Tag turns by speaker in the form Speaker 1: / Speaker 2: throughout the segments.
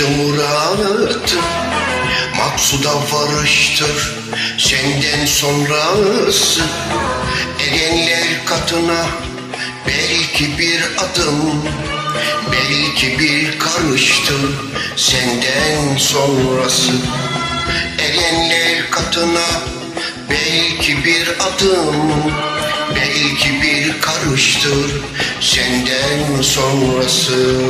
Speaker 1: ulaştı muratım Maksuda varıştır senden sonrası. Erenler katına belki bir adım Belki bir karıştır senden sonrası. Erenler katına belki bir adım Belki bir karıştır senden sonrası.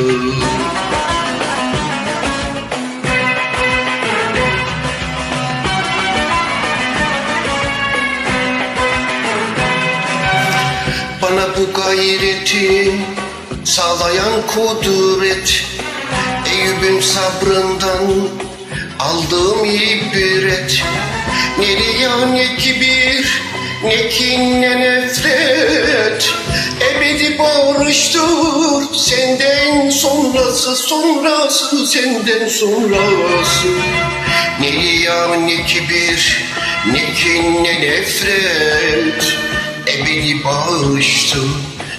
Speaker 1: Bana bu gayreti sağlayan kudret Eyüp'ün sabrından aldığım ibret. Ne riya ne kibir ne kin ne nefret Ebedi barıştır senden sonrası sonrası senden sonrası. Ne riya ne kibir ne kin ne nefret. Ebedi bağıştır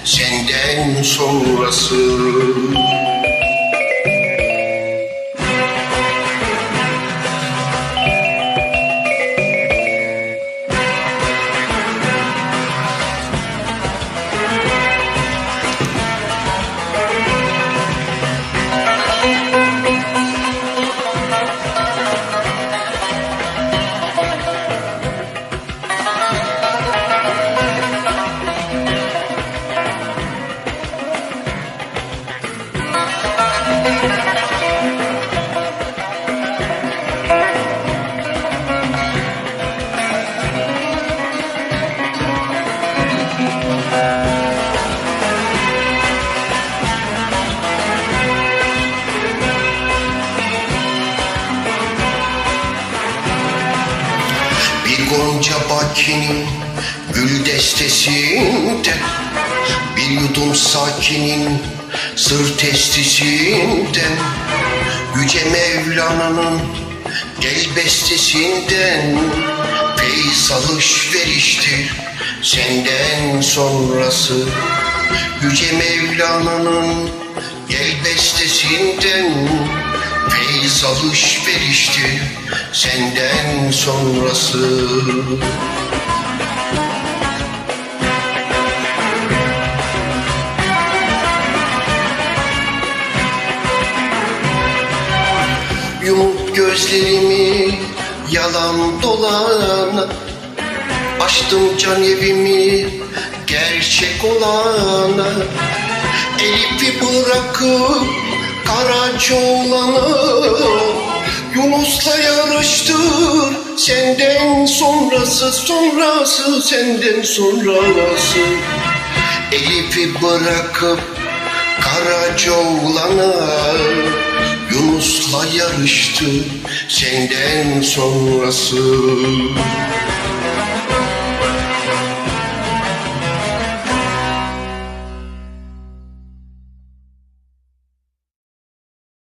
Speaker 1: senden sonrası Bir gonca bakinin gül destesinde Bir yudum sakinin sır testisinden Yüce Mevlana'nın gel bestesinden Feyiz alışveriştir senden sonrası Yüce Mevlana'nın gel bestesinden Feyiz alışveriştir senden sonrası. Yumup gözlerimi yalan dolana Açtım can evimi gerçek olana Elif'i bırakıp Olanı Yunus'la yarıştır. Senden sonrası sonrası Senden sonrası. Elif'i bırakıp oğlana Yunus'la yarıştı senden sonrası